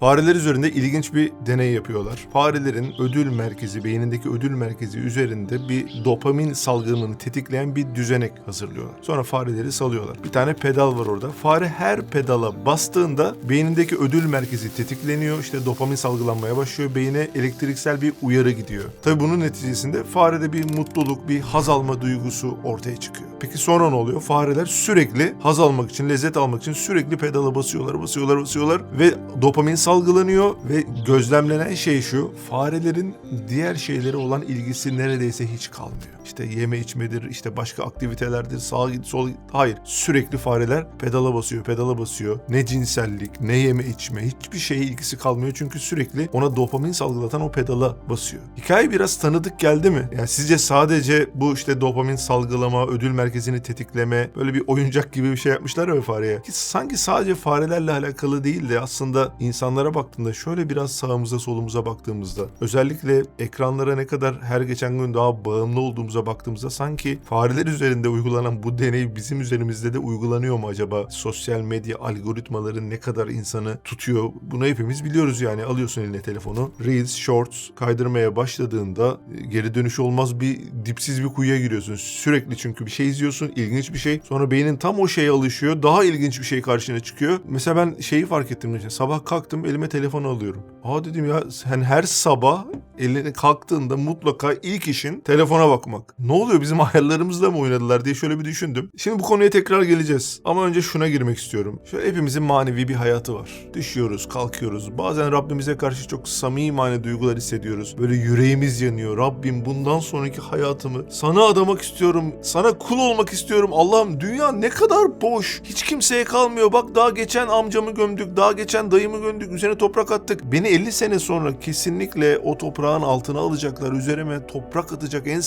Fareler üzerinde ilginç bir deney yapıyorlar. Farelerin ödül merkezi, beynindeki ödül merkezi üzerinde bir dopamin salgınını tetikleyen bir düzenek hazırlıyorlar. Sonra fareleri salıyorlar. Bir tane pedal var orada. Fare her pedala bastığında beynindeki ödül merkezi tetikleniyor. İşte dopamin salgılanmaya başlıyor. Beyine elektriksel bir uyarı gidiyor. Tabii bunun neticesinde farede bir mutluluk, bir haz alma duygusu ortaya çıkıyor. Peki sonra ne oluyor? Fareler sürekli haz almak için, lezzet almak için sürekli pedala basıyorlar, basıyorlar, basıyorlar ve dopamin salgılanıyor ve gözlemlenen şey şu. Farelerin diğer şeylere olan ilgisi neredeyse hiç kalmıyor. İşte yeme içmedir, işte başka aktivitelerdir, sağa git, sola git. Hayır. Sürekli fareler pedala basıyor, pedala basıyor. Ne cinsellik, ne yeme içme, hiçbir şeye ilgisi kalmıyor. Çünkü sürekli ona dopamin salgılatan o pedala basıyor. Hikaye biraz tanıdık geldi mi? Yani sizce sadece bu işte dopamin salgılama, ödül merkezini tetikleme, böyle bir oyuncak gibi bir şey yapmışlar ya fareye. Ki sanki sadece farelerle alakalı değil de aslında insanlara baktığında şöyle biraz sağımıza solumuza baktığımızda özellikle ekranlara ne kadar her geçen gün daha bağımlı olduğumuza baktığımızda sanki fareler üzerinde uygulanan bu deney bizim üzerimizde de uygulanıyor mu acaba? Sosyal medya algoritmaları ne kadar insanı tutuyor? Bunu hepimiz biliyoruz yani. Alıyorsun eline telefonu. Reels, Shorts kaydırmaya başladığında e, geri dönüş olmaz bir dipsiz bir kuyuya giriyorsun. Sürekli çünkü bir şey izliyorsun. ilginç bir şey. Sonra beynin tam o şeye alışıyor. Daha ilginç bir şey karşına çıkıyor. Mesela ben şeyi fark ettim. Sabah kalktım elime telefonu alıyorum. Aa dedim ya sen her sabah eline kalktığında mutlaka ilk işin telefona bakmak. Ne oluyor bizim ayarlarımızla mı oynadılar diye şöyle bir düşündüm. Şimdi bu konuya tekrar geleceğiz. Ama önce şuna girmek istiyorum. Şöyle hepimizin manevi bir hayatı var. Düşüyoruz, kalkıyoruz. Bazen Rabbimize karşı çok samimi mani duygular hissediyoruz. Böyle yüreğimiz yanıyor. Rabbim bundan sonraki hayatımı sana adamak istiyorum. Sana kul olmak istiyorum. Allah'ım dünya ne kadar boş. Hiç kimseye kalmıyor. Bak daha geçen amcamı gömdük. Daha geçen dayımı gömdük. Üzerine toprak attık. Beni 50 sene sonra kesinlikle o toprağın altına alacaklar. Üzerime toprak atacak en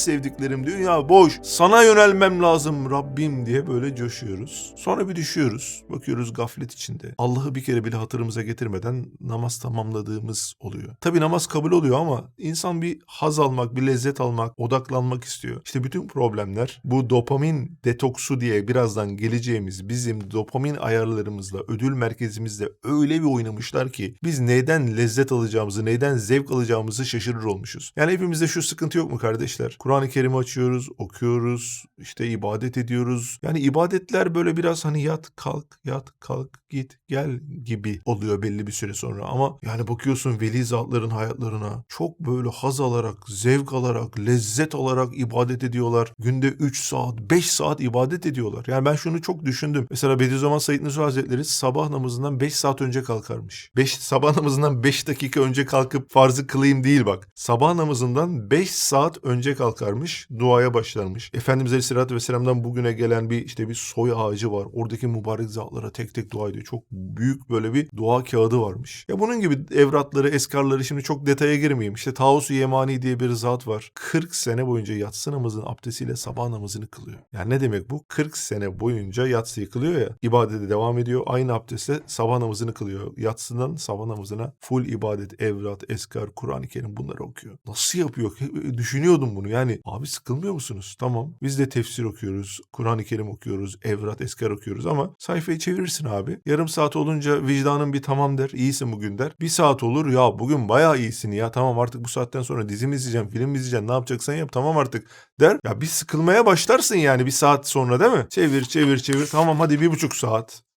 sevdiklerim. Dünya boş. Sana yönelmem lazım Rabbim diye böyle coşuyoruz. Sonra bir düşüyoruz. Bakıyoruz gaflet içinde. Allah'ı bir kere bile hatırımıza getirmeden namaz tamamladığımız oluyor. Tabi namaz kabul oluyor ama insan bir haz almak, bir lezzet almak, odaklanmak istiyor. İşte bütün problemler bu dopamin detoksu diye birazdan geleceğimiz bizim dopamin ayarlarımızla, ödül merkezimizle öyle bir oynamışlar ki biz neyden lezzet alacağımızı, neyden zevk alacağımızı şaşırır olmuşuz. Yani hepimizde şu sıkıntı yok mu kardeşler? Kur'an-ı Kerim'i açıyoruz, okuyoruz, işte ibadet ediyoruz. Yani ibadetler böyle biraz hani yat, kalk, yat, kalk, git, gel gibi oluyor belli bir süre sonra. Ama yani bakıyorsun veli zatların hayatlarına çok böyle haz alarak, zevk alarak, lezzet alarak ibadet ediyorlar. Günde 3 saat, 5 saat ibadet ediyorlar. Yani ben şunu çok düşündüm. Mesela Bediüzzaman Said Nursi Hazretleri sabah namazından 5 saat önce kalkarmış. 5 sabah namazından 5 dakika önce kalkıp farzı kılayım değil bak. Sabah namazından 5 saat önce kalkarmış, duaya başlarmış. Efendimiz Aleyhisselatü Vesselam'dan bugüne gelen bir işte bir soy ağacı var. Oradaki mübarek zatlara tek tek dua ediyor. Çok büyük böyle bir dua kağıdı varmış. Ya bunun gibi evratları, eskarları şimdi çok detaya girmeyeyim. İşte Tavus-u Yemani diye bir zat var. 40 sene boyunca yatsı namazının abdestiyle sabah namazını kılıyor. Yani ne demek bu? 40 sene boyunca yatsıyı kılıyor ya. ibadete devam ediyor. Aynı abdestle sabah namazını kılıyor. Yatsından sabah namazına full ibadet, evrat, eskar, Kur'an-ı Kerim bunları okuyor. Nasıl yapıyor? Düşünüyordum bunu. Yani abi sıkılmıyor musunuz? Tamam. Biz de tefsir okuyoruz. Kur'an-ı Kerim okuyoruz. Evrat, eskar okuyoruz ama sayfayı çevirirsin abi. Yarım saat olunca vicdanın bir tamam der. İyisin bugün der. Bir saat olur ya bugün bayağı iyisin ya. Tamam artık bu saatten sonra dizi mi izleyeceğim, film izleyeceğim, ne yapacaksan yap tamam artık der. Ya bir sıkılmaya başlarsın yani bir saat sonra değil mi? Çevir çevir çevir tamam hadi bir buçuk saat.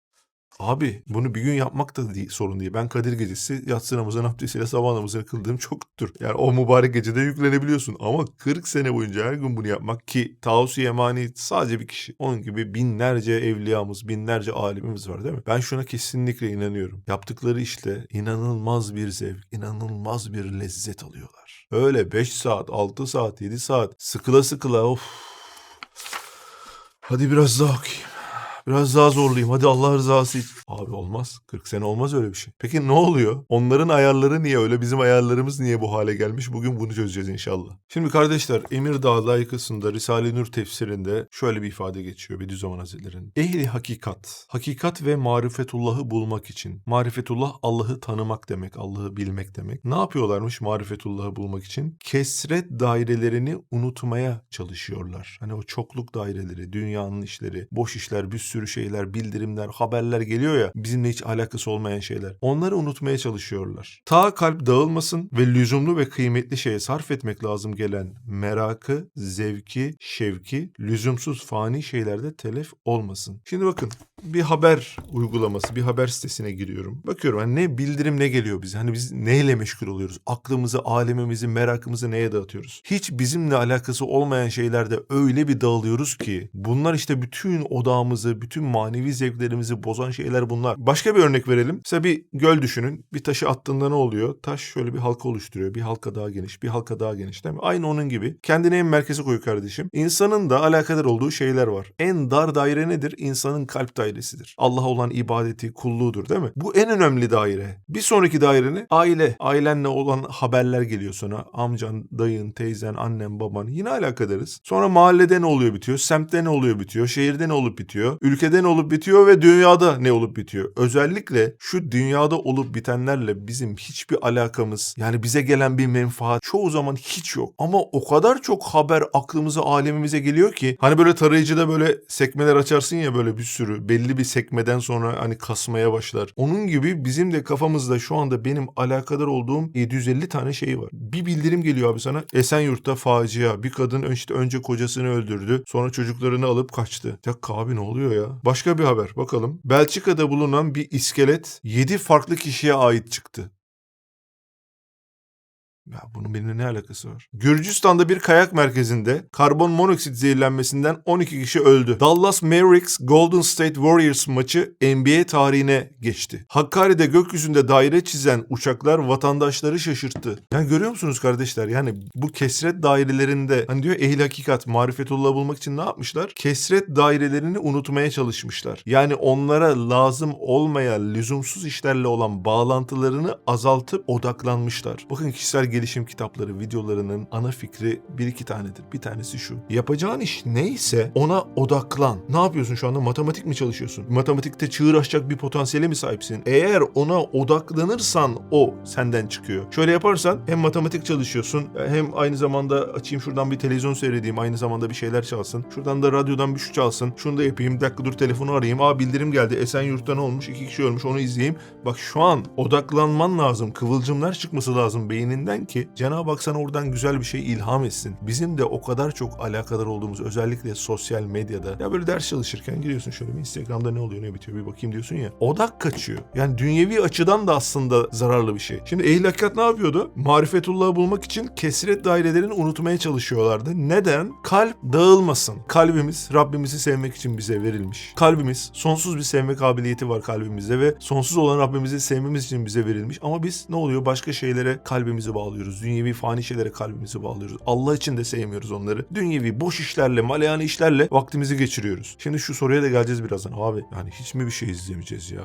Abi bunu bir gün yapmak da değil, sorun değil. Ben Kadir Gecesi yatsı namazının abdestiyle sabah namazını kıldığım çoktur. Yani o mübarek gecede yüklenebiliyorsun. Ama 40 sene boyunca her gün bunu yapmak ki Tavus Yemani sadece bir kişi. Onun gibi binlerce evliyamız, binlerce alimimiz var değil mi? Ben şuna kesinlikle inanıyorum. Yaptıkları işte inanılmaz bir zevk, inanılmaz bir lezzet alıyorlar. Öyle 5 saat, 6 saat, 7 saat sıkıla sıkıla of. Hadi biraz daha okuyayım. Biraz daha zorlayayım. Hadi Allah rızası için. Abi olmaz. 40 sene olmaz öyle bir şey. Peki ne oluyor? Onların ayarları niye öyle? Bizim ayarlarımız niye bu hale gelmiş? Bugün bunu çözeceğiz inşallah. Şimdi kardeşler Emirdağ layıkasında Risale-i Nur tefsirinde şöyle bir ifade geçiyor Bediüzzaman Hazretleri'nin. Ehli hakikat. Hakikat ve marifetullahı bulmak için. Marifetullah Allah'ı tanımak demek. Allah'ı bilmek demek. Ne yapıyorlarmış marifetullahı bulmak için? Kesret dairelerini unutmaya çalışıyorlar. Hani o çokluk daireleri, dünyanın işleri, boş işler, bir sürü şeyler, bildirimler, haberler geliyor ya bizimle hiç alakası olmayan şeyler. Onları unutmaya çalışıyorlar. Ta kalp dağılmasın ve lüzumlu ve kıymetli şeye sarf etmek lazım gelen merakı, zevki, şevki lüzumsuz fani şeylerde telef olmasın. Şimdi bakın bir haber uygulaması, bir haber sitesine giriyorum. Bakıyorum hani ne bildirim ne geliyor bize? Hani biz neyle meşgul oluyoruz? Aklımızı, alemimizi, merakımızı neye dağıtıyoruz? Hiç bizimle alakası olmayan şeylerde öyle bir dağılıyoruz ki bunlar işte bütün odağımızı, bütün manevi zevklerimizi bozan şeyler bunlar. Başka bir örnek verelim. Mesela bir göl düşünün. Bir taşı attığında ne oluyor? Taş şöyle bir halka oluşturuyor. Bir halka daha geniş, bir halka daha geniş değil mi? Aynı onun gibi. Kendini en merkeze koy kardeşim. İnsanın da alakadar olduğu şeyler var. En dar daire nedir? İnsanın kalp dairesidir. Allah'a olan ibadeti, kulluğudur değil mi? Bu en önemli daire. Bir sonraki daire ne? Aile. Ailenle olan haberler geliyor sana. Amcan, dayın, teyzen, annen, baban. Yine alakadarız. Sonra mahallede ne oluyor bitiyor? Semtte ne oluyor bitiyor? Şehirde ne olup bitiyor? Ülkede ne olup bitiyor ve dünyada ne olup bitiyor? Özellikle şu dünyada olup bitenlerle bizim hiçbir alakamız yani bize gelen bir menfaat çoğu zaman hiç yok. Ama o kadar çok haber aklımıza, alemimize geliyor ki hani böyle tarayıcıda böyle sekmeler açarsın ya böyle bir sürü belli bir sekmeden sonra hani kasmaya başlar. Onun gibi bizim de kafamızda şu anda benim alakadar olduğum 750 tane şey var. Bir bildirim geliyor abi sana. Esenyurt'ta facia. Bir kadın işte önce kocasını öldürdü. Sonra çocuklarını alıp kaçtı. Ya abi ne oluyor ya? Başka bir haber bakalım. Belçika'da bulunan bir iskelet 7 farklı kişiye ait çıktı. Ya bunun benimle ne alakası var? Gürcistan'da bir kayak merkezinde karbon monoksit zehirlenmesinden 12 kişi öldü. Dallas Mavericks Golden State Warriors maçı NBA tarihine geçti. Hakkari'de gökyüzünde daire çizen uçaklar vatandaşları şaşırttı. Yani görüyor musunuz kardeşler? Yani bu kesret dairelerinde hani diyor ehil hakikat marifetullah bulmak için ne yapmışlar? Kesret dairelerini unutmaya çalışmışlar. Yani onlara lazım olmayan lüzumsuz işlerle olan bağlantılarını azaltıp odaklanmışlar. Bakın kişisel gelişim kitapları, videolarının ana fikri bir iki tanedir. Bir tanesi şu. Yapacağın iş neyse ona odaklan. Ne yapıyorsun şu anda? Matematik mi çalışıyorsun? Matematikte çığır açacak bir potansiyele mi sahipsin? Eğer ona odaklanırsan o senden çıkıyor. Şöyle yaparsan hem matematik çalışıyorsun hem aynı zamanda açayım şuradan bir televizyon seyredeyim. Aynı zamanda bir şeyler çalsın. Şuradan da radyodan bir şu çalsın. Şunu da yapayım. Bir dakika dur telefonu arayayım. Aa bildirim geldi. Esenyurt'ta ne olmuş? İki kişi ölmüş. Onu izleyeyim. Bak şu an odaklanman lazım. Kıvılcımlar çıkması lazım beyninden ki Cenab-ı Hak sana oradan güzel bir şey ilham etsin. Bizim de o kadar çok alakadar olduğumuz özellikle sosyal medyada ya böyle ders çalışırken giriyorsun şöyle bir Instagram'da ne oluyor ne bitiyor bir bakayım diyorsun ya. Odak kaçıyor. Yani dünyevi açıdan da aslında zararlı bir şey. Şimdi ehl hakikat ne yapıyordu? Marifetullah'ı bulmak için kesret dairelerini unutmaya çalışıyorlardı. Neden? Kalp dağılmasın. Kalbimiz Rabbimizi sevmek için bize verilmiş. Kalbimiz sonsuz bir sevme kabiliyeti var kalbimizde ve sonsuz olan Rabbimizi sevmemiz için bize verilmiş. Ama biz ne oluyor? Başka şeylere kalbimizi bağlıyoruz. Dünyevi fani şeylere kalbimizi bağlıyoruz. Allah için de sevmiyoruz onları. Dünyevi boş işlerle, maleyane işlerle vaktimizi geçiriyoruz. Şimdi şu soruya da geleceğiz birazdan. Abi yani hiç mi bir şey izlemeyeceğiz ya?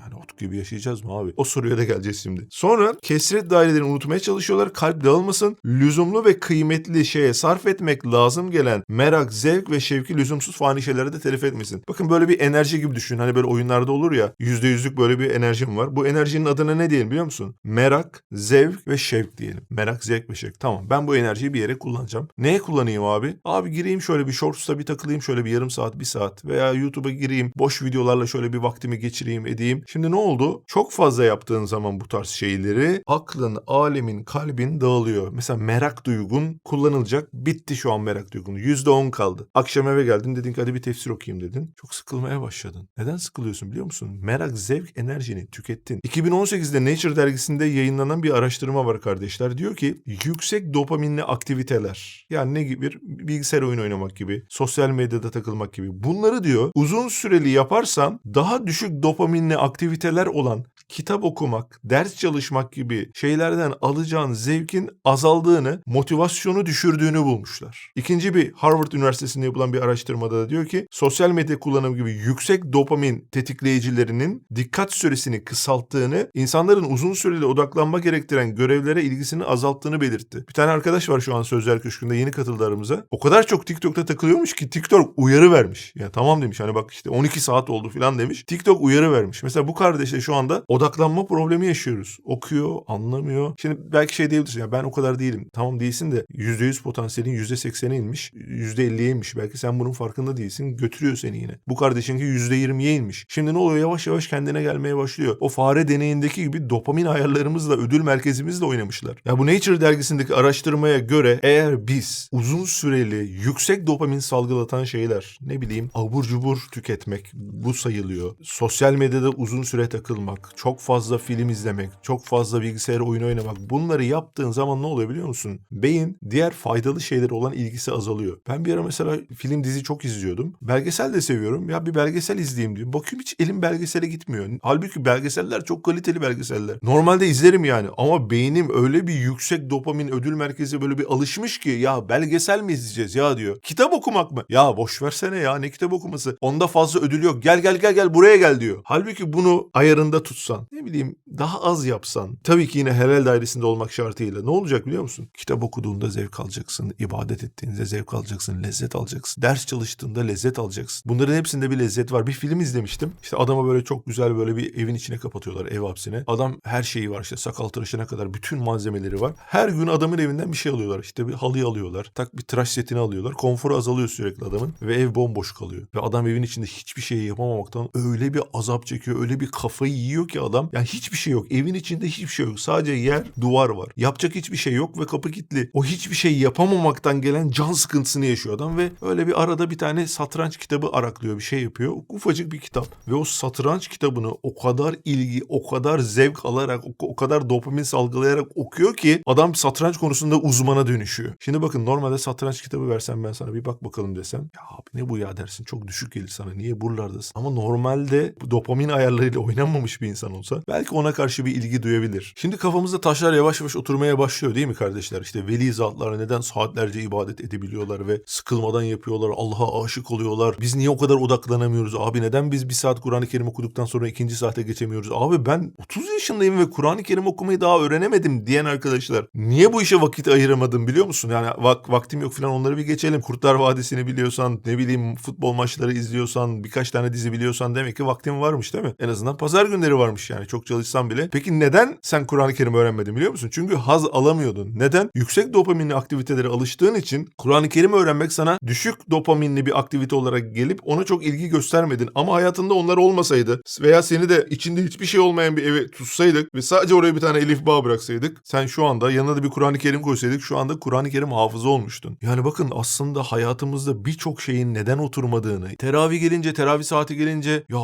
Yani ot gibi yaşayacağız mı abi? O soruya da geleceğiz şimdi. Sonra kesret dairelerini unutmaya çalışıyorlar. Kalp dağılmasın. Lüzumlu ve kıymetli şeye sarf etmek lazım gelen merak, zevk ve şevki lüzumsuz fani şeylere de telef etmesin. Bakın böyle bir enerji gibi düşün. Hani böyle oyunlarda olur ya yüzde yüzlük böyle bir enerjim var. Bu enerjinin adına ne diyelim biliyor musun? Merak, zevk ve şevk diyelim. Merak, zevk ve şevk. Tamam ben bu enerjiyi bir yere kullanacağım. Neye kullanayım abi? Abi gireyim şöyle bir shorts'ta bir takılayım şöyle bir yarım saat, bir saat veya YouTube'a gireyim. Boş videolarla şöyle bir vaktimi geçireyim edeyim. Şimdi ne oldu? Çok fazla yaptığın zaman bu tarz şeyleri aklın, alemin, kalbin dağılıyor. Mesela merak duygun kullanılacak. Bitti şu an merak duygun. %10 kaldı. Akşam eve geldin dedin ki hadi bir tefsir okuyayım dedin. Çok sıkılmaya başladın. Neden sıkılıyorsun biliyor musun? Merak, zevk, enerjini tükettin. 2018'de Nature dergisinde yayınlanan bir araştırma var kardeşler. Diyor ki yüksek dopaminli aktiviteler yani ne gibi bilgisayar oyun oynamak gibi, sosyal medyada takılmak gibi bunları diyor uzun süreli yaparsan daha düşük dopaminli aktiviteler olan kitap okumak, ders çalışmak gibi şeylerden alacağın zevkin azaldığını, motivasyonu düşürdüğünü bulmuşlar. İkinci bir Harvard Üniversitesi'nde yapılan bir araştırmada da diyor ki sosyal medya kullanımı gibi yüksek dopamin tetikleyicilerinin dikkat süresini kısalttığını, insanların uzun süreli odaklanma gerektiren görevlere ilgi ilgisini azalttığını belirtti. Bir tane arkadaş var şu an Sözler Köşkü'nde yeni katıldı. O kadar çok TikTok'ta takılıyormuş ki TikTok uyarı vermiş. Ya tamam demiş hani bak işte 12 saat oldu falan demiş. TikTok uyarı vermiş. Mesela bu kardeşle şu anda odaklanma problemi yaşıyoruz. Okuyor, anlamıyor. Şimdi belki şey diyebilirsin ya ben o kadar değilim. Tamam değilsin de %100 potansiyelin %80'e inmiş. %50'ye inmiş. Belki sen bunun farkında değilsin. Götürüyor seni yine. Bu kardeşinki %20'ye inmiş. Şimdi ne oluyor? Yavaş yavaş kendine gelmeye başlıyor. O fare deneyindeki gibi dopamin ayarlarımızla, ödül merkezimizle oynamışlar. Ya bu Nature dergisindeki araştırmaya göre eğer biz uzun süreli yüksek dopamin salgılatan şeyler ne bileyim abur cubur tüketmek bu sayılıyor. Sosyal medyada uzun süre takılmak, çok fazla film izlemek, çok fazla bilgisayar oyunu oynamak bunları yaptığın zaman ne oluyor biliyor musun? Beyin diğer faydalı şeylere olan ilgisi azalıyor. Ben bir ara mesela film dizi çok izliyordum. Belgesel de seviyorum. Ya bir belgesel izleyeyim diyor. Bakıyorum hiç elim belgesele gitmiyor. Halbuki belgeseller çok kaliteli belgeseller. Normalde izlerim yani ama beynim öyle bir yüksek dopamin ödül merkezi böyle bir alışmış ki ya belgesel mi izleyeceğiz ya diyor. Kitap okumak mı? Ya boş versene ya ne kitap okuması. Onda fazla ödül yok. Gel gel gel gel buraya gel diyor. Halbuki bunu ayarında tutsan ne bileyim daha az yapsan tabii ki yine helal dairesinde olmak şartıyla ne olacak biliyor musun? Kitap okuduğunda zevk alacaksın. ibadet ettiğinde zevk alacaksın. Lezzet alacaksın. Ders çalıştığında lezzet alacaksın. Bunların hepsinde bir lezzet var. Bir film izlemiştim. İşte adama böyle çok güzel böyle bir evin içine kapatıyorlar ev hapsine. Adam her şeyi var işte sakal tıraşına kadar bütün malzemeleri var. Her gün adamın evinden bir şey alıyorlar. İşte bir halıyı alıyorlar. Tak bir tıraş setini alıyorlar. Konforu azalıyor sürekli adamın ve ev bomboş kalıyor. Ve adam evin içinde hiçbir şey yapamamaktan öyle bir azap çekiyor. Öyle bir kafayı yiyor ki adam. Yani hiçbir şey yok. Evin içinde hiçbir şey yok. Sadece yer, duvar var. Yapacak hiçbir şey yok ve kapı kilitli. O hiçbir şey yapamamaktan gelen can sıkıntısını yaşıyor adam ve öyle bir arada bir tane satranç kitabı araklıyor. Bir şey yapıyor. Ufacık bir kitap. Ve o satranç kitabını o kadar ilgi, o kadar zevk alarak, o, kadar dopamin salgılayarak okuyor ki adam satranç konusunda uzmana dönüşüyor. Şimdi bakın normalde satranç kitabı versem ben sana bir bak bakalım desem. Ya abi ne bu ya dersin. Çok düşük gelir sana. Niye buralardasın? Ama normalde dopamin ayarlarıyla oynanmamış bir insan olsa belki ona karşı bir ilgi duyabilir. Şimdi kafamızda taşlar yavaş yavaş oturmaya başlıyor değil mi kardeşler? İşte veli zatlar neden saatlerce ibadet edebiliyorlar ve sıkılmadan yapıyorlar. Allah'a aşık oluyorlar. Biz niye o kadar odaklanamıyoruz? Abi neden biz bir saat Kur'an-ı Kerim okuduktan sonra ikinci saate geçemiyoruz? Abi ben 30 yaşındayım ve Kur'an-ı Kerim okumayı daha öğrenemedim diyen arkadaşlar. Niye bu işe vakit ayıramadım biliyor musun? Yani vak- vaktim yok falan onları bir geçelim. Kurtlar Vadisi'ni biliyorsan, ne bileyim futbol maçları izliyorsan, birkaç tane dizi biliyorsan demek ki vaktin varmış değil mi? En azından pazar günleri varmış yani çok çalışsan bile. Peki neden sen Kur'an-ı Kerim öğrenmedin biliyor musun? Çünkü haz alamıyordun. Neden? Yüksek dopaminli aktivitelere alıştığın için Kur'an-ı Kerim öğrenmek sana düşük dopaminli bir aktivite olarak gelip ona çok ilgi göstermedin. Ama hayatında onlar olmasaydı veya seni de içinde hiçbir şey olmayan bir eve tutsaydık ve sadece oraya bir tane elif bağ bıraksaydık sen şu anda yanına da bir Kur'an-ı Kerim koysaydık şu anda Kur'an-ı Kerim hafıza olmuştun. Yani bakın aslında hayatımızda birçok şeyin neden oturmadığını, teravih gelince, teravih saati gelince ya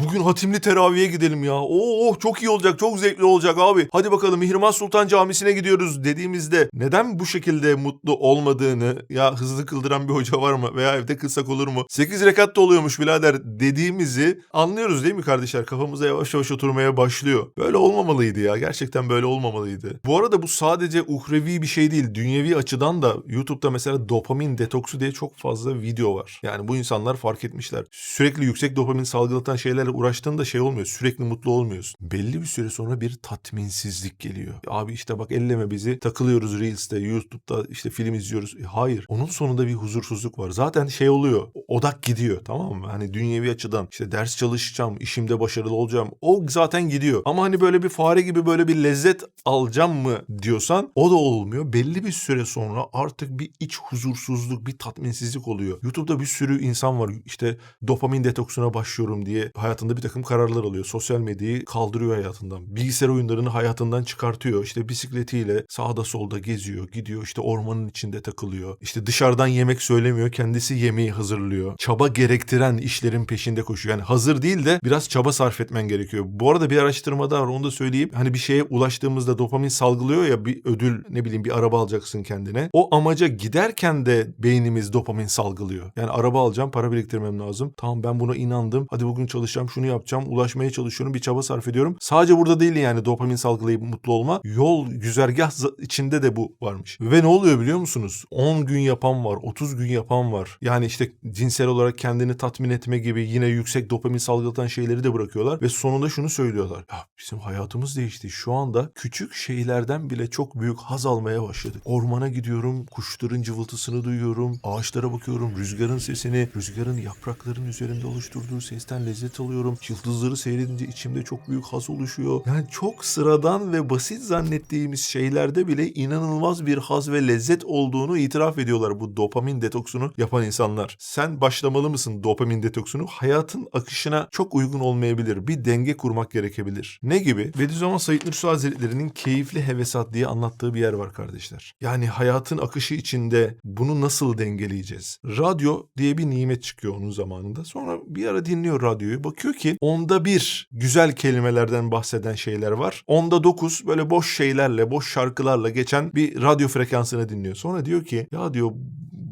Bugün hatimli teraviye gidelim ya. Oo oh, çok iyi olacak, çok zevkli olacak abi. Hadi bakalım Mihrimah Sultan Camisi'ne gidiyoruz dediğimizde neden bu şekilde mutlu olmadığını ya hızlı kıldıran bir hoca var mı veya evde kılsak olur mu? 8 rekat da oluyormuş birader dediğimizi anlıyoruz değil mi kardeşler? Kafamıza yavaş yavaş oturmaya başlıyor. Böyle olmamalıydı ya. Gerçekten böyle olmamalıydı. Bu arada bu sadece uhrevi bir şey değil. Dünyevi açıdan da YouTube'da mesela dopamin detoksu diye çok fazla video var. Yani bu insanlar fark etmişler. Sürekli yüksek dopamin salgılatan şeylerle uğraştığında şey olmuyor. Sürekli mutlu olmuyorsun. Belli bir süre sonra bir tatminsizlik geliyor. Abi işte bak elleme bizi. Takılıyoruz Reels'te, YouTube'da işte film izliyoruz. E, hayır. Onun sonunda bir huzursuzluk var. Zaten şey oluyor. Odak gidiyor tamam mı? Hani dünyevi açıdan işte ders çalışacağım, işimde başarılı olacağım. O zaten gidiyor. Ama hani böyle bir fare gibi böyle bir lezzet alacağım mı diyorsan o da olmuyor. Belli bir süre sonra artık bir iç huzursuzluk, bir tatminsizlik oluyor. YouTube'da bir sürü insan var. İşte dopamin detoksuna başlıyorum diye hayatında bir takım kararlar alıyor. Sosyal medyayı kaldırıyor hayatından. Bilgisayar oyunlarını hayatından çıkartıyor. İşte bisikletiyle sağda solda geziyor, gidiyor işte ormanın içinde takılıyor. İşte dışarıdan yemek söylemiyor, kendisi yemeği hazırlıyor. Çaba gerektiren işlerin peşinde koşuyor. Yani hazır değil de biraz çaba sarf etmen gerekiyor. Bu arada bir araştırmada var onu da söyleyeyim. Hani bir şeye ulaştığımızda dopamin salgılıyor ya bir ödül ne bileyim bir araba alacaksın kendine. O amaca giderken de beynimiz dopamin salgılıyor. Yani araba alacağım, para biriktirmem lazım. Tamam ben buna inandım. Hadi bugün çalış çalışacağım, şunu yapacağım, ulaşmaya çalışıyorum, bir çaba sarf ediyorum. Sadece burada değil yani dopamin salgılayıp mutlu olma. Yol, güzergah içinde de bu varmış. Ve ne oluyor biliyor musunuz? 10 gün yapan var, 30 gün yapan var. Yani işte cinsel olarak kendini tatmin etme gibi yine yüksek dopamin salgılatan şeyleri de bırakıyorlar. Ve sonunda şunu söylüyorlar. Ya bizim hayatımız değişti. Şu anda küçük şeylerden bile çok büyük haz almaya başladık. Ormana gidiyorum, kuşların cıvıltısını duyuyorum, ağaçlara bakıyorum, rüzgarın sesini, rüzgarın yaprakların üzerinde oluşturduğu sesten lezzet alıyorum. Yıldızları seyredince içimde çok büyük haz oluşuyor. Yani çok sıradan ve basit zannettiğimiz şeylerde bile inanılmaz bir haz ve lezzet olduğunu itiraf ediyorlar bu dopamin detoksunu yapan insanlar. Sen başlamalı mısın dopamin detoksunu? Hayatın akışına çok uygun olmayabilir. Bir denge kurmak gerekebilir. Ne gibi? Bediüzzaman Said Nursi Hazretleri'nin keyifli hevesat diye anlattığı bir yer var kardeşler. Yani hayatın akışı içinde bunu nasıl dengeleyeceğiz? Radyo diye bir nimet çıkıyor onun zamanında. Sonra bir ara dinliyor radyoyu. Bakıyor ki onda bir güzel kelimelerden bahseden şeyler var. Onda dokuz böyle boş şeylerle, boş şarkılarla geçen bir radyo frekansını dinliyor. Sonra diyor ki ya diyor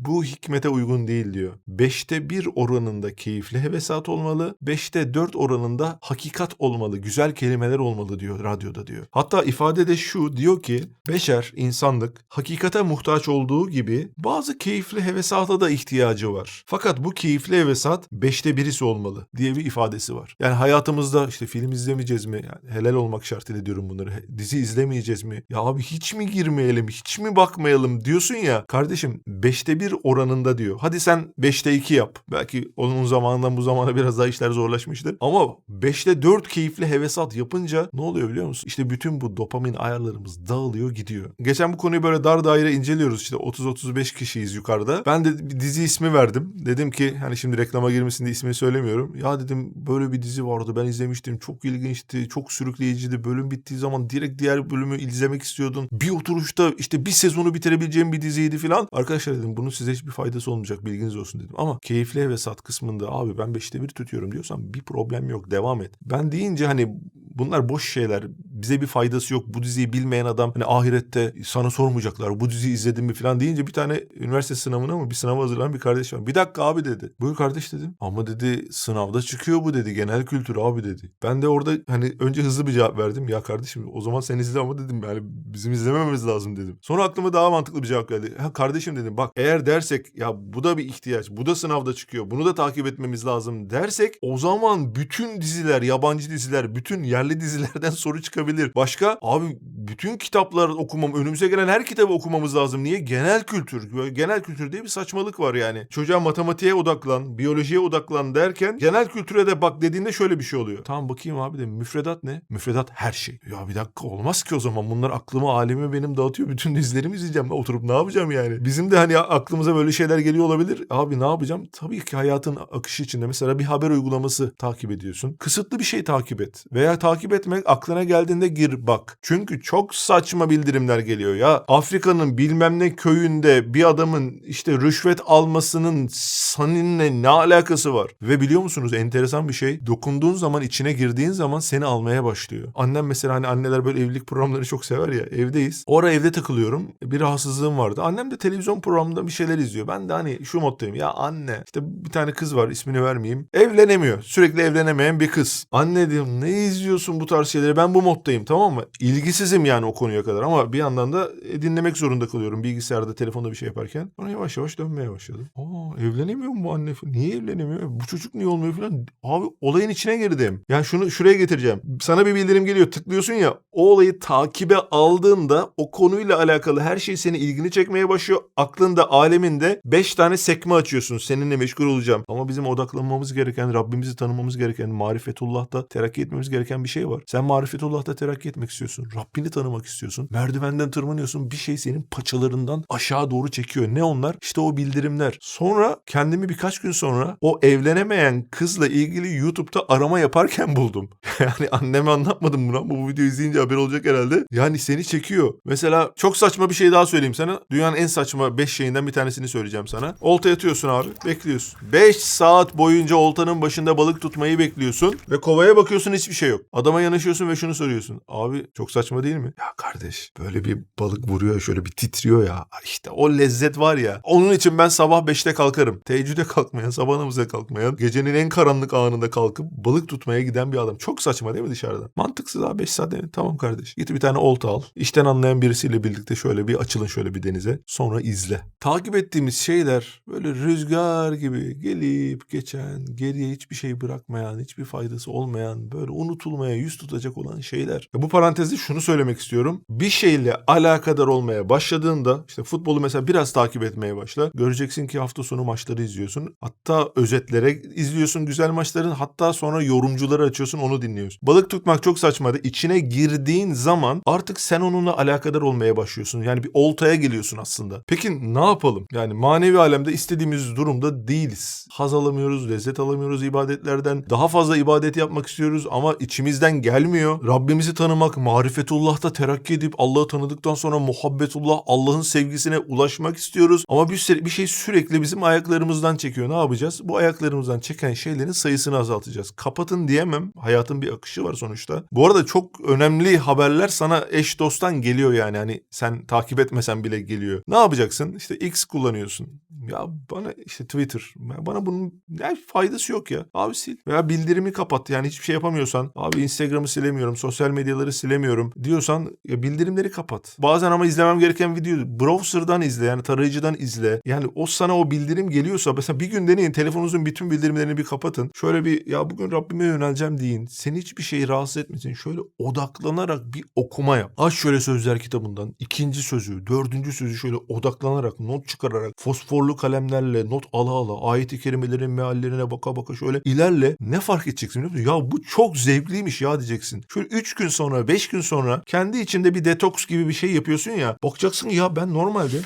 bu hikmete uygun değil diyor. Beşte bir oranında keyifli hevesat olmalı. Beşte dört oranında hakikat olmalı. Güzel kelimeler olmalı diyor radyoda diyor. Hatta ifadede şu diyor ki beşer, insanlık hakikate muhtaç olduğu gibi bazı keyifli hevesata da ihtiyacı var. Fakat bu keyifli hevesat beşte birisi olmalı diye bir ifadesi var. Yani hayatımızda işte film izlemeyeceğiz mi? Yani helal olmak şartıyla diyorum bunları. Dizi izlemeyeceğiz mi? Ya abi hiç mi girmeyelim, hiç mi bakmayalım diyorsun ya. Kardeşim beşte bir oranında diyor. Hadi sen beşte iki yap. Belki onun zamanından bu zamana biraz daha işler zorlaşmıştır. Ama beşte dört keyifli hevesat yapınca ne oluyor biliyor musun? İşte bütün bu dopamin ayarlarımız dağılıyor gidiyor. Geçen bu konuyu böyle dar daire inceliyoruz. İşte 30-35 kişiyiz yukarıda. Ben de bir dizi ismi verdim. Dedim ki hani şimdi reklama girmesin diye ismini söylemiyorum. Ya dedim böyle bir dizi vardı ben izlemiştim. Çok ilginçti, çok sürükleyiciydi. Bölüm bittiği zaman direkt diğer bölümü izlemek istiyordun. Bir oturuşta işte bir sezonu bitirebileceğim bir diziydi falan. Arkadaşlar dedim bunun size hiçbir faydası olmayacak bilginiz olsun dedim. Ama keyifli hevesat kısmında abi ben beşte bir tutuyorum diyorsan bir problem yok devam et. Ben deyince hani bunlar boş şeyler. Bize bir faydası yok. Bu diziyi bilmeyen adam hani ahirette sana sormayacaklar. Bu diziyi izledin mi falan deyince bir tane üniversite sınavına mı bir sınava hazırlanan bir kardeş var. Bir dakika abi dedi. Buyur kardeş dedim. Ama dedi sınavda çıkıyor bu dedi. Genel kültür abi dedi. Ben de orada hani önce hızlı bir cevap verdim. Ya kardeşim o zaman sen izle ama dedim yani bizim izlemememiz lazım dedim. Sonra aklıma daha mantıklı bir cevap geldi. Ha kardeşim dedim bak eğer dersek ya bu da bir ihtiyaç. Bu da sınavda çıkıyor. Bunu da takip etmemiz lazım dersek o zaman bütün diziler, yabancı diziler, bütün yerli dizilerden soru çıkabilir. Başka abi bütün kitaplar okumam, önümüze gelen her kitabı okumamız lazım. Niye? Genel kültür. Böyle genel kültür diye bir saçmalık var yani. Çocuğa matematiğe odaklan, biyolojiye odaklan derken genel kültüre de bak dediğinde şöyle bir şey oluyor. Tamam bakayım abi de müfredat ne? Müfredat her şey. Ya bir dakika olmaz ki o zaman. Bunlar aklımı, alemi benim dağıtıyor. Bütün dizilerimi izleyeceğim. Ben oturup ne yapacağım yani? Bizim de hani aklımıza böyle şeyler geliyor olabilir. Abi ne yapacağım? Tabii ki hayatın akışı içinde mesela bir haber uygulaması takip ediyorsun. Kısıtlı bir şey takip et. Veya takip etmek aklına geldiğinde gir bak. Çünkü çok saçma bildirimler geliyor ya. Afrika'nın bilmem ne köyünde bir adamın işte rüşvet almasının seninle ne alakası var? Ve biliyor musunuz enteresan bir şey. Dokunduğun zaman içine girdiğin zaman seni almaya başlıyor. Annem mesela hani anneler böyle evlilik programları çok sever ya. Evdeyiz. O evde takılıyorum. Bir rahatsızlığım vardı. Annem de televizyon programında bir şeyler izliyor. Ben de hani şu moddayım. Ya anne işte bir tane kız var ismini vermeyeyim. Evlenemiyor. Sürekli evlenemeyen bir kız. Anne diyorum ne izliyorsun bu tarz şeyleri? Ben bu moddayım tamam mı? İlgisizim yani o konuya kadar ama bir yandan da e, dinlemek zorunda kalıyorum bilgisayarda telefonda bir şey yaparken. Sonra yavaş yavaş dönmeye başladım. Aa evlenemiyor mu bu anne? Niye evlenemiyor? Bu çocuk niye olmuyor falan? Abi olayın içine girdim. Yani şunu şuraya getireceğim. Sana bir bildirim geliyor tıklıyorsun ya o olayı takibe aldığında o konuyla alakalı her şey seni ilgini çekmeye başlıyor. Aklında aleminde 5 tane sekme açıyorsun. Seninle meşgul olacağım. Ama bizim odaklanmamız gereken, Rabbimizi tanımamız gereken, marifetullah'ta terakki etmemiz gereken bir şey var. Sen marifetullah'ta terakki etmek istiyorsun. Rabbini tanımak istiyorsun. Merdivenden tırmanıyorsun. Bir şey senin paçalarından aşağı doğru çekiyor. Ne onlar? İşte o bildirimler. Sonra kendimi birkaç gün sonra o evlenemeyen kızla ilgili YouTube'da arama yaparken buldum. yani anneme anlatmadım bunu ama bu videoyu izleyince haber olacak herhalde. Yani seni çekiyor. Mesela çok saçma bir şey daha söyleyeyim sana. Dünyanın en saçma 5 şeyinden bir tanesini söyleyeceğim sana. Olta yatıyorsun abi. Bekliyorsun. 5 saat boyunca oltanın başında balık tutmayı bekliyorsun. Ve kovaya bakıyorsun hiçbir şey yok. Adama yanaşıyorsun ve şunu soruyorsun. Abi çok saçma değil mi? Mi? Ya kardeş böyle bir balık vuruyor şöyle bir titriyor ya. İşte o lezzet var ya. Onun için ben sabah 5'te kalkarım. Teheccüde kalkmayan, sabah namazına kalkmayan, gecenin en karanlık anında kalkıp balık tutmaya giden bir adam. Çok saçma değil mi dışarıdan? Mantıksız abi 5 saat mi? Tamam kardeş. Git bir tane olta al. İşten anlayan birisiyle birlikte şöyle bir açılın şöyle bir denize. Sonra izle. Takip ettiğimiz şeyler böyle rüzgar gibi gelip geçen, geriye hiçbir şey bırakmayan, hiçbir faydası olmayan, böyle unutulmaya yüz tutacak olan şeyler. Ya bu parantezde şunu söylemek istiyorum. Bir şeyle alakadar olmaya başladığında işte futbolu mesela biraz takip etmeye başla. Göreceksin ki hafta sonu maçları izliyorsun. Hatta özetlere izliyorsun güzel maçların. Hatta sonra yorumcuları açıyorsun onu dinliyorsun. Balık tutmak çok saçmaydı. İçine girdiğin zaman artık sen onunla alakadar olmaya başlıyorsun. Yani bir oltaya geliyorsun aslında. Peki ne yapalım? Yani manevi alemde istediğimiz durumda değiliz. Haz alamıyoruz, lezzet alamıyoruz ibadetlerden. Daha fazla ibadet yapmak istiyoruz ama içimizden gelmiyor. Rabbimizi tanımak, marifetullah'ta terakki edip Allah'ı tanıdıktan sonra muhabbetullah, Allah'ın sevgisine ulaşmak istiyoruz. Ama bir, bir şey sürekli bizim ayaklarımızdan çekiyor. Ne yapacağız? Bu ayaklarımızdan çeken şeylerin sayısını azaltacağız. Kapatın diyemem. Hayatın bir akışı var sonuçta. Bu arada çok önemli haberler sana eş dosttan geliyor yani. Hani sen takip etmesen bile geliyor. Ne yapacaksın? İşte X kullanıyorsun. Ya bana işte Twitter. Bana bunun ne faydası yok ya. Abi sil. Veya bildirimi kapat. Yani hiçbir şey yapamıyorsan. Abi Instagram'ı silemiyorum. Sosyal medyaları silemiyorum diyorsan ya bildirimleri kapat. Bazen ama izlemem gereken videoyu browser'dan izle. Yani tarayıcıdan izle. Yani o sana o bildirim geliyorsa mesela bir gün deneyin telefonunuzun bütün bildirimlerini bir kapatın. Şöyle bir ya bugün Rabbime yöneleceğim deyin. Seni hiçbir şey rahatsız etmesin. Şöyle odaklanarak bir okuma yap. Aç şöyle sözler kitabından ikinci sözü, dördüncü sözü şöyle odaklanarak, not çıkararak, fosforlu kalemlerle not ala ala, ayet-i kerimelerin meallerine baka baka şöyle ilerle. Ne fark edeceksin biliyor musun? Ya bu çok zevkliymiş ya diyeceksin. Şöyle üç gün sonra, beş gün sonra kendi içinde bir detoks gibi bir şey yapıyorsun ya. Bakacaksın ya ben normalde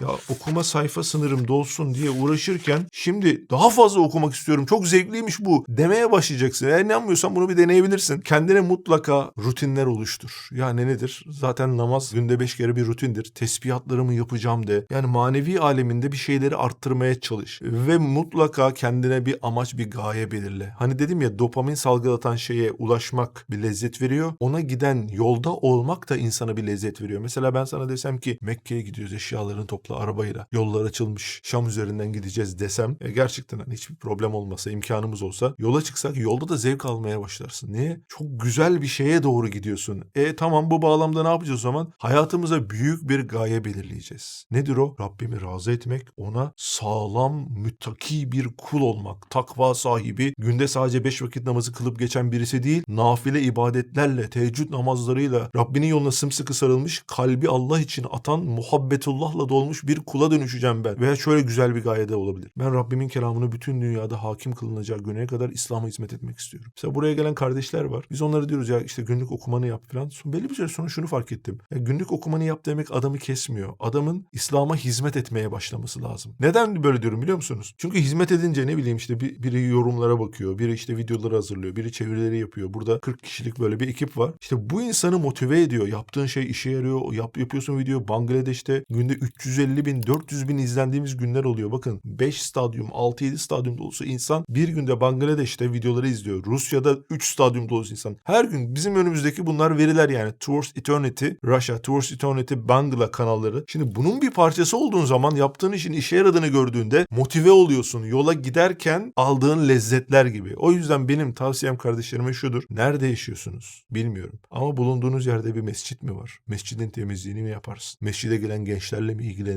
ya okuma sayfa sınırım dolsun diye uğraşırken şimdi daha fazla okumak istiyorum. Çok zevkliymiş bu demeye başlayacaksın. Eğer inanmıyorsan bunu bir deneyebilirsin. Kendine mutlaka rutinler oluştur. Yani nedir? Zaten namaz günde beş kere bir rutindir. Tesbihatlarımı yapacağım de. Yani manevi aleminde bir şeyleri arttırmaya çalış. Ve mutlaka kendine bir amaç, bir gaye belirle. Hani dedim ya dopamin salgılatan şeye ulaşmak bir lezzet veriyor. Ona giden yolda olmak da insana bir lezzet veriyor. Mesela ben sana desem ki Mekke'ye gidiyoruz eşyalarını topla arabayla. Yollar açılmış. Şam üzerinden gideceğiz desem e, gerçekten hani hiçbir problem olmasa, imkanımız olsa yola çıksak yolda da zevk almaya başlarsın. Niye? Çok güzel bir şeye doğru gidiyorsun. E tamam bu bağlamda ne yapacağız o zaman? Hayatımıza büyük bir gaye belirleyeceğiz. Nedir o? Rabbimi razı etmek, ona sağlam, müttaki bir kul olmak, takva sahibi, günde sadece beş vakit namazı kılıp geçen birisi değil, nafile ibadetlerle, teheccüd namazlarıyla Rabbinin yoluna sımsıkı sarılmış, kalbi Allah için atan, muhabbetullahla dolmuş bir kula dönüşeceğim ben. Veya şöyle güzel bir gaye de olabilir. Ben Rabbimin kelamını bütün dünyada hakim kılınacağı güne kadar İslam'a hizmet etmek istiyorum. Mesela buraya gelen kardeşler var. Biz onlara diyoruz ya işte günlük okumanı yap falan. Sonra belli bir süre sonra şunu fark ettim. Ya günlük okumanı yap demek adamı kesmiyor. Adamın İslam'a hizmet etmeye başlaması lazım. Neden böyle diyorum biliyor musunuz? Çünkü hizmet edince ne bileyim işte bir, biri yorumlara bakıyor, biri işte videoları hazırlıyor, biri çevirileri yapıyor. Burada 40 kişilik böyle bir ekip var. İşte bu insanı motive ediyor. Yaptığın şey işe yarıyor. Yap, yapıyorsun video. Bangladeş'te günde 350 bin, 400 bin izlendiğimiz günler oluyor. Bakın 5 stadyum, 6-7 stadyum dolusu insan bir günde Bangladeş'te videoları izliyor. Rusya'da 3 stadyum dolusu insan. Her gün bizim önümüzdeki bunlar veriler yani. Towards Eternity, Russia, Towards Eternity, Bangla kanalları. Şimdi bunun bir parçası olduğun zaman yaptığın işin işe yaradığını gördüğünde motive oluyorsun. Yola giderken aldığın lezzetler gibi. O yüzden benim tavsiyem kardeşlerime şudur. Nerede yaşıyorsunuz? Bilmiyorum. Ama bulunduğunuz yerde bir mescit mi var? Mescidin temizliğini mi yaparsın? Mescide gelen gençlerle mi ilgilenirsin?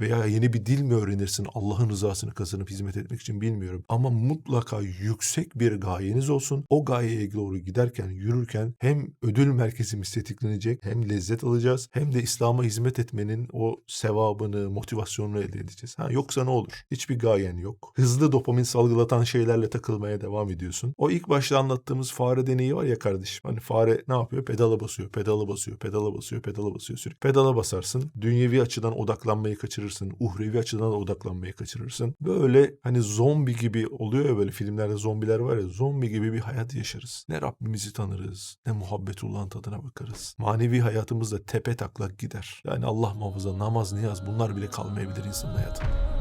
Veya yeni bir dil mi öğrenirsin? Allah'ın rızasını kazanıp hizmet etmek için bilmiyorum. Ama mutlaka yüksek bir gayeniz olsun. O gayeye doğru giderken, yürürken hem ödül merkezimiz tetiklenecek, hem lezzet alacağız, hem de İslam'a hizmet etmenin o sevabını, motivasyonunu elde edeceğiz. Ha, yoksa ne olur? Hiçbir gayen yok. Hızlı dopamin salgılatan şeylerle takılmaya devam ediyorsun. O ilk başta anlattığımız fare deneyi var ya kardeşim. Hani fare ne yapıyor? Pedala basıyor, pedala basıyor, pedala basıyor, pedala basıyor sürekli. Pedala basarsın. Dünyevi açıdan odaklanmayı kaçırırsın. Uhrevi açıdan da odaklanmayı kaçırırsın. Böyle hani zombi gibi oluyor ya böyle filmlerde zombiler var ya zombi gibi bir hayat yaşarız. Ne Rabbimizi tanırız, ne muhabbetullahın tadına bakarız. Manevi hayatımız da tepe taklak gider. Yani Allah muhafaza namaz, niyaz bunlar bile kalmayabilir insanın hayatında.